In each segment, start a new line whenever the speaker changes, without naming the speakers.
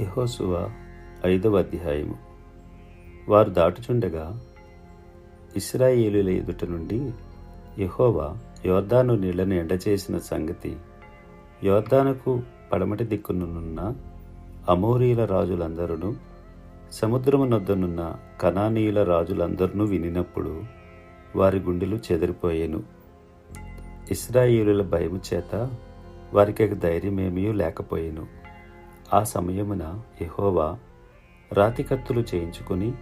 యహోసువ ఐదవ అధ్యాయము. వారు దాటుచుండగా ఇస్రాయేలుల ఎదుట నుండి యహోవా యోర్దాను నీళ్ళను ఎండచేసిన సంగతి యోర్దానుకు పడమటి దిక్కునున్న అమోరీల రాజులందరూ సముద్రము నొద్దనున్న కనానీయుల రాజులందరూ వినినప్పుడు వారి గుండెలు చెదిరిపోయేను. ఇస్రాయేలుల భయము చేత వారికి ధైర్యమేమీ లేకపోయాను. ఆ సమయమున యహోవా రాతికత్తులు చేయించుకుని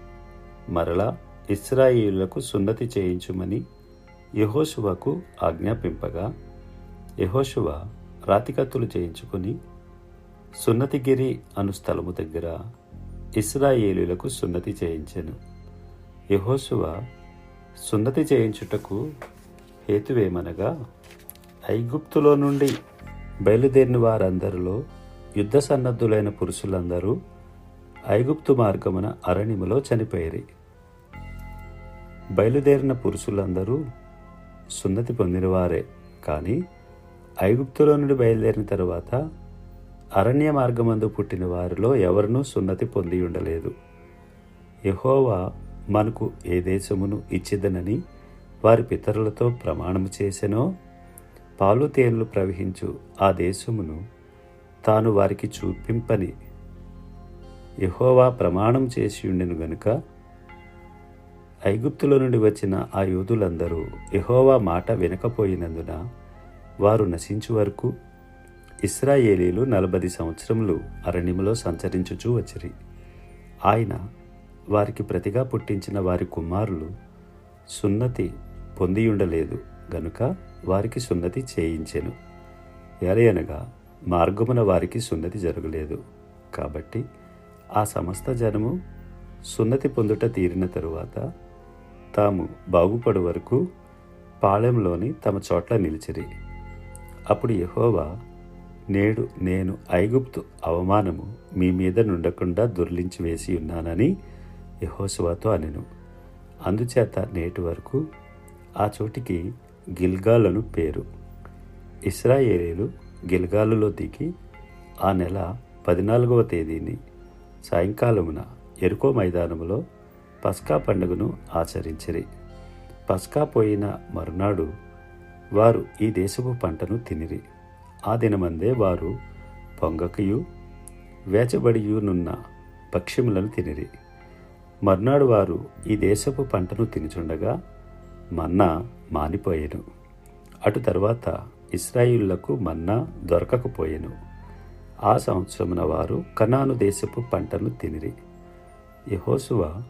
మరలా ఇస్రాయేలులకు సున్నతి చేయించుమని యహోశువకు ఆజ్ఞాపింపగా యహోశువ రాతికత్తులు చేయించుకుని సున్నతిగిరి అను స్థలము దగ్గర ఇస్రాయేలులకు సున్నతి చేయించెను. యహోశువ సున్నతి చేయించుటకు హేతువేమనగా ఐగుప్తులో నుండి బయలుదేరిన వారందరిలో యుద్ధ సన్నద్ధులైన పురుషులందరూ ఐగుప్తు మార్గమున అరణ్యములో చనిపోయిరి. బయలుదేరిన పురుషులందరూ సున్నతి పొందినవారే. కానీ ఐగుప్తులో నుండి బయలుదేరిన తరువాత అరణ్య మార్గమందు పుట్టిన వారిలో ఎవరినూ సున్నతి పొంది ఉండలేదు. యహోవా మనకు ఏ దేశమును ఇచ్చిదనని వారి పితరులతో ప్రమాణము చేసెనో పాలు తేనెలు ప్రవహించు ఆ దేశమును తాను వారికి చూపింపని. యహోవా ప్రమాణం చేసి ఉండెను గనుక ఐగుప్తులో నుండి వచ్చిన ఆ యోధులందరూ యహోవా మాట వినకపోయినందున వారు నశించు వరకు ఇస్రాయేలీలు నలభై సంవత్సరములు అరణ్యములో సంచరించుచూ వచ్చిరి. ఆయన వారికి ప్రతిగా పుట్టించిన వారి కుమారులు సున్నతి పొందియుండలేదు గనుక వారికి సున్నతి చేయించెను. ఎలయనగా మార్గమున వారికి సున్నతి జరగలేదు. కాబట్టి ఆ సమస్త జనము సున్నతి పొందుట తీరిన తరువాత తాము బాగుపడు వరకు పాళెంలోని తమ చోట్ల నిలిచిరి. అప్పుడు యహోవా నేడు నేను ఐగుప్తు అవమానము మీ మీద నుండకుండా దొర్లించి వేసి ఉన్నానని యహోసువాతో అనెను. అందుచేత నేటి వరకు ఆ చోటికి గిల్గాలను పేరు. ఇస్రాయేలీలు గిల్గాలులో దిగి ఆ నెల పద్నాలుగవ తేదీని సాయంకాలమున ఎరుకో మైదానములో పస్కా పండుగను ఆచరించిరి. పస్కా పోయిన మరునాడు వారు ఈ దేశపు పంటను తినిరి. ఆ దినమందే వారు పొంగకయు వేచబడియునున్న పక్షిములను తినిరి. మర్నాడు వారు ఈ దేశపు పంటను తినుచుండగా మన్నా మానిపోయాను. అటు తర్వాత ఇస్రాయిళ్ళకు మన్నా దొరకకపోయెను. ఆ సంవత్సరమున వారు కనాను దేశపు పంటను తినిరి. యహోసువ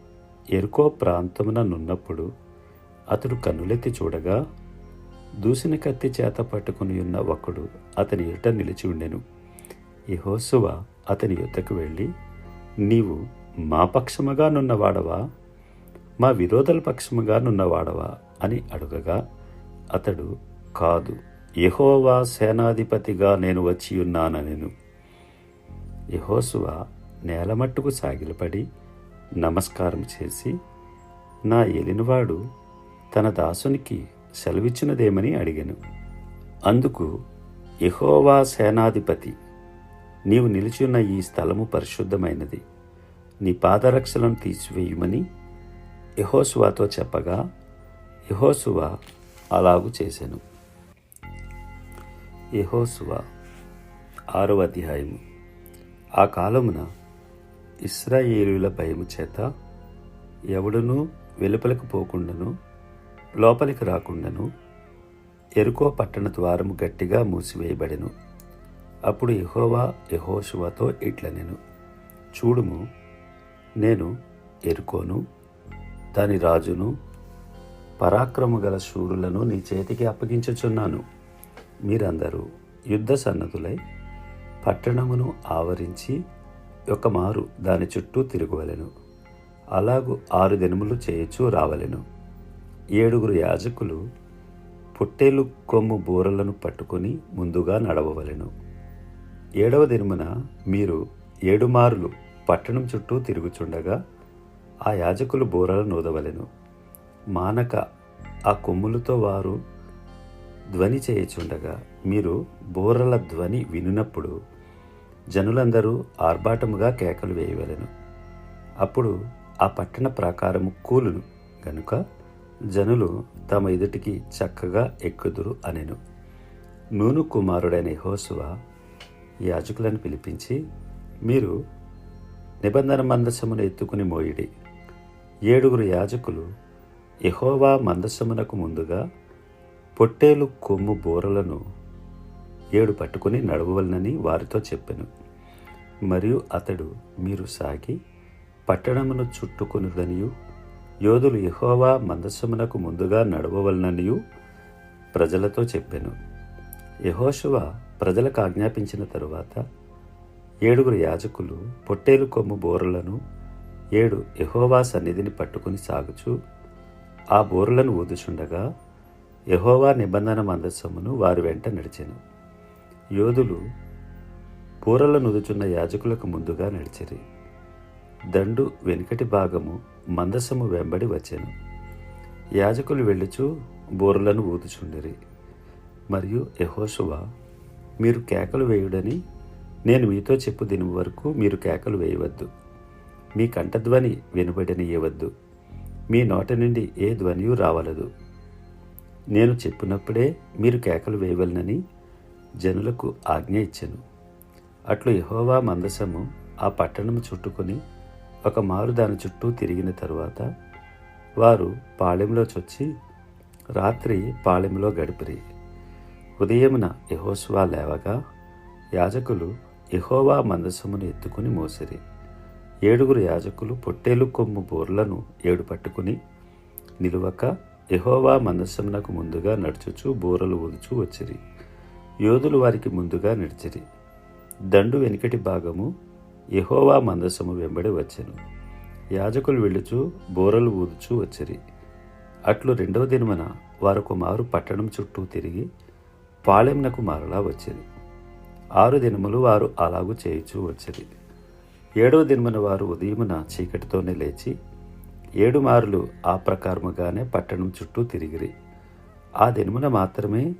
ఎరుకో ప్రాంతమున నున్నప్పుడు అతడు కన్నులెత్తి చూడగా దూసిన కత్తి చేత పట్టుకుని ఉన్న ఒకడు అతని ఎట నిలిచి ఉండెను. యహోసువ అతని యుద్ధకు వెళ్ళి నీవు మా పక్షముగా నున్నవాడవా? మా విరోధుల పక్షముగా నున్నవాడవా? అని అడుగగా అతడు కాదు. యహోవా సేనాధిపతిగా నేను వచ్చి ఉన్నాననెను. యహోసువ నేలమట్టుకు సాగిలపడి నమస్కారం చేసి నా ఏలినవాడు తన దాసునికి సెలవిచ్చినదేమని అడిగాను. అందుకు యహోవా సేనాధిపతి నీవు నిలిచున్న ఈ స్థలము పరిశుద్ధమైనది. నీ పాదరక్షలను తీసివేయమని యహోసువాతో చెప్పగా యహోసువ అలాగు చేశాను యహోసువ ఆరవ అధ్యాయము ఆ కాలమున ఇస్రాయేలుల భయము చేత ఎవడునూ వెలుపలకు పోకుండాను లోపలికి రాకుండాను ఎరుకో పట్టణ ద్వారము గట్టిగా మూసివేయబడెను. అప్పుడు యెహోవా యహోషువతో ఇట్లనెను చూడుము నేను ఎరుకోను దాని రాజును పరాక్రము గల శూరులను నీ చేతికి అప్పగించుచున్నాను. మీరందరూ యుద్ధ సన్నదులై పట్టణమును ఆవరించి ఒక మారు దాని చుట్టూ తిరుగువలెను. అలాగూ ఆరు దినములు చేయొచ్చు రావలెను. ఏడుగురు యాజకులు పుట్టేలు కొమ్ము బూరలను పట్టుకొని ముందుగా నడవవలెను. ఏడవ దినమున మీరు ఏడు మారులు పట్టణం చుట్టూ తిరుగుచుండగా ఆ యాజకులు బూరలను నూదవలెను. మానక ఆ కొమ్ములతో వారు ధ్వని చేయుచుండగా మీరు బూరల ధ్వని వినునప్పుడు జనులందరూ ఆర్భాటముగా కేకలు వేయవలెను. అప్పుడు ఆ పట్టణ ప్రాకారము కూలును గనుక జనులు తమ ఎదుటికి చక్కగా ఎక్కుదురు అనెను. నూను కుమారుడైన హోసువ యాజకులను పిలిపించి మీరు నిబంధన మందసమును ఎత్తుకుని మోయిడి. ఏడుగురు యాజకులు ఎహోవా మందసమునకు ముందుగా పొట్టేలు కొమ్ము బోరలను ఏడు పట్టుకుని నడవవలనని వారితో చెప్పాను. మరియు అతడు మీరు సాగి పట్టణమును చుట్టుకొనుదనియు యోధులు ఇహోవా మందస్సమునకు ముందుగా నడవవలననియు ప్రజలతో చెప్పాను. యెహోషువ ప్రజలకు ఆజ్ఞాపించిన తరువాత ఏడుగురు యాజకులు పొట్టేలు కొమ్ము బోరలను ఏడు యహోవా సన్నిధిని పట్టుకుని సాగుచు ఆ బోరలను ఊదుచుండగా యహోవా నిబంధన మందస్సమును వారి వెంట నడిచెను. యోధులు బూరలను నుదుచున్న యాజకులకు ముందుగా నడిచిరి. దండు వెనుకటి భాగము మందసము వెంబడి వచ్చాను. యాజకులు వెళ్ళుచు బూరలను ఊదుచుండిరి. మరియు యహోశువ మీరు కేకలు వేయుడని నేను మీతో చెప్పు దిని వరకు మీరు కేకలు వేయవద్దు. మీ కంఠధ్వని వినబడనియవద్దు. మీ నోట నుండి ఏ ధ్వనియు రావలదు. నేను చెప్పినప్పుడే మీరు కేకలు వేయవలనని జనులకు ఆజ్ఞ ఇచ్చాను. అట్లు యహోవా మందసము ఆ పట్టణము చుట్టుకొని ఒక మారు దాని చుట్టూ తిరిగిన తరువాత వారు పాళెంలో చొచ్చి రాత్రి పాళెంలో గడిపిరి. ఉదయమున యహోస్వా లేవగా యాజకులు ఇహోవా మందసమును ఎత్తుకుని మోసిరి. ఏడుగురు యాజకులు పొట్టేలు కొమ్ము బోర్లను ఏడు పట్టుకుని నిలువక యహోవా మనస్సమునకు ముందుగా నడుచుచు బూరలు ఊదుచు వచ్చిరి. యోధులు వారికి ముందుగా నడిచిరి దండు వెనుకటి భాగము యహోవా మందసము వెంబడి వచ్చెను. యాజకులు వెళ్ళుచు బోరలు ఊదుచు వచ్చిరి. అట్లు రెండవ దినమున వారు కుమారు పట్టణం చుట్టూ తిరిగి పాళెంనకు మారలా వచ్చిరి. ఆరు దినములు వారు అలాగు చేయుచూ వచ్చిరి. ఏడవ దినమున వారు ఉదయమున చీకటితోనే లేచి ఏడు మార్లు ఆ ప్రకారముగానే పట్టణం చుట్టూ తిరిగిరి. ఆ దినమున మాత్రమే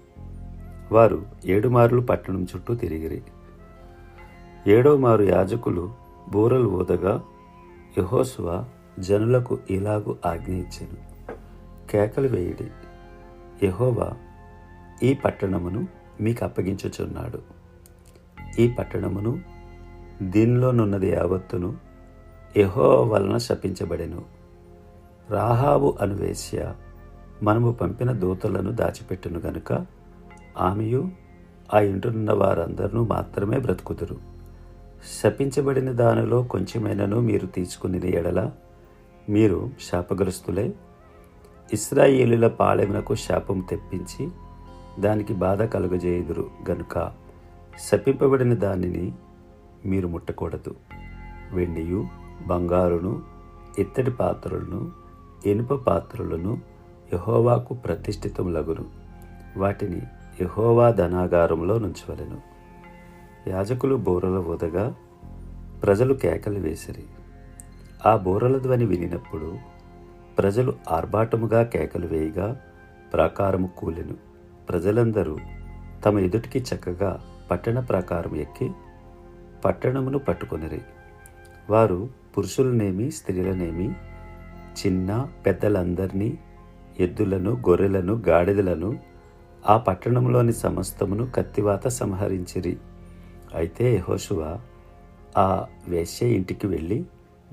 వారు ఏడు మార్లు పట్టణం చుట్టూ తిరిగిరి. ఏడో మారు యాజకులు బూరలు ఊదగా యహోసువ జనులకు ఇలాగు ఆజ్ఞ ఇచ్చాను. కేకలు వేయడి. యహోవా ఈ పట్టణమును మీకు అప్పగించుచున్నాడు. ఈ పట్టణమును దీనిలోనున్నది యావత్తును యహో వలన శపించబడెను. రాహాబు అనువేశ్య మనము పంపిన దూతలను దాచిపెట్టును గనుక ఆమెయు ఆ ఇంటున్న వారందరూ మాత్రమే బ్రతుకుదురు. శపించబడిన దానిలో కొంచెమైనను మీరు తీసుకుని ఎడల మీరు శాపగ్రస్తులే ఇస్రాయేలుల పాలెమునకు శాపం తెప్పించి దానికి బాధ కలుగజేయుదురు గనుక శపింపబడిన దానిని మీరు ముట్టకూడదు. వెండియు బంగారును ఇత్తడి పాత్రలను ఇనుప పాత్రలను యహోవాకు ప్రతిష్ఠితములగును. వాటిని యహోవా ధనాగారంలో నుంచవలెను. యాజకులు బోరల ఊదగా ప్రజలు కేకలు వేసిరి. ఆ బోరల ధ్వని వినినప్పుడు ప్రజలు ఆర్భాటముగా కేకలు వేయగా ప్రాకారము కూలెను. ప్రజలందరూ తమ ఎదుటికి చక్కగా పట్టణ ప్రాకారం ఎక్కి పట్టణమును పట్టుకొనిరి. వారు పురుషులనేమి స్త్రీలనేమి చిన్న పెద్దలందరినీ ఎద్దులను గొర్రెలను గాడిదలను ఆ పట్టణంలోని సమస్తమును కత్తివాత సంహరించిరి. అయితే యహోశువ ఆ వేశ్య ఇంటికి వెళ్ళి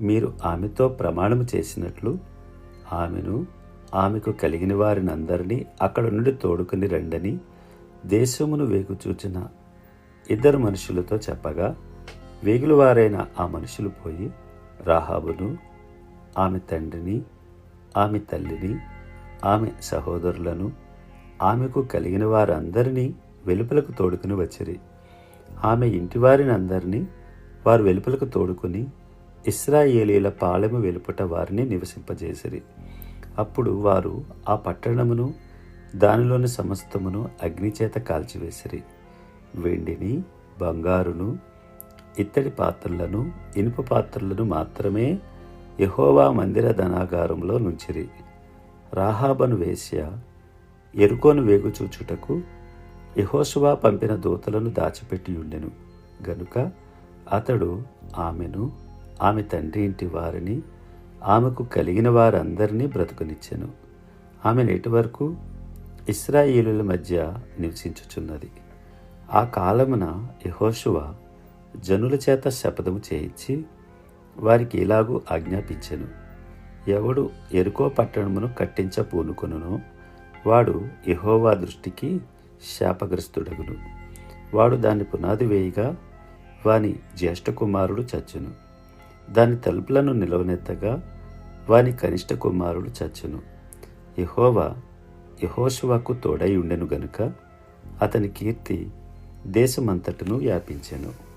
మీరు ఆమెతో ప్రమాణము చేసినట్లు ఆమెను ఆమెకు కలిగిన వారిని అందరినీ అక్కడ నుండి తోడుకుని రండని దేశమును వేగుచూచిన ఇద్దరు మనుషులతో చెప్పగా వేగులవారైన ఆ మనుషులు పోయి రాహాబును ఆమె తండ్రిని ఆమె తల్లిని ఆమె సహోదరులను ఆమెకు కలిగిన వారందరినీ వెలుపలకు తోడుకుని వచ్చిరి. ఆమె ఇంటివారిని అందరినీ వారు వెలుపలకు తోడుకుని ఇస్రాయేలీల పాలెము వెలుపట వారిని నివసింపజేసిరి. అప్పుడు వారు ఆ పట్టణమును దానిలోని సమస్తమును అగ్నిచేత కాల్చివేసిరి. వెండిని బంగారును ఇత్తడి పాత్రలను ఇనుప పాత్రలను మాత్రమే యహోవా మందిర ధనాగారంలో నుంచిరి. రాహాబను వేశ్య ఎరుకోను వేగు చూచుటకు పంపిన దూతలను దాచిపెట్టి ఉండెను గనుక అతడు ఆమెను ఆమె తండ్రి ఇంటి వారిని ఆమెకు కలిగిన వారందరినీ బ్రతుకునిచ్చెను. ఆమె నేటి వరకు ఇస్రాయిలుల మధ్య నివసించుచున్నది. ఆ కాలమున యహోశువ జనుల చేత శపథము చేయించి వారికి ఇలాగూ ఆజ్ఞాపించెను. ఎవడు ఎరుకో పట్టణమును కట్టించ పూనుకొనునో వాడు ఇహోవా దృష్టికి శాపగ్రస్తుడగును. వాడు దాని పునాది వేయగా వాని జ్యేష్ఠ కుమారుడు చచ్చును. దాని తలుపులను నిలవనెత్తగా వాని కనిష్ట కుమారుడు చచ్చును. ఇహోవా యహోశువాకు తోడై ఉండెను గనుక అతని కీర్తి దేశమంతటను వ్యాపించెను.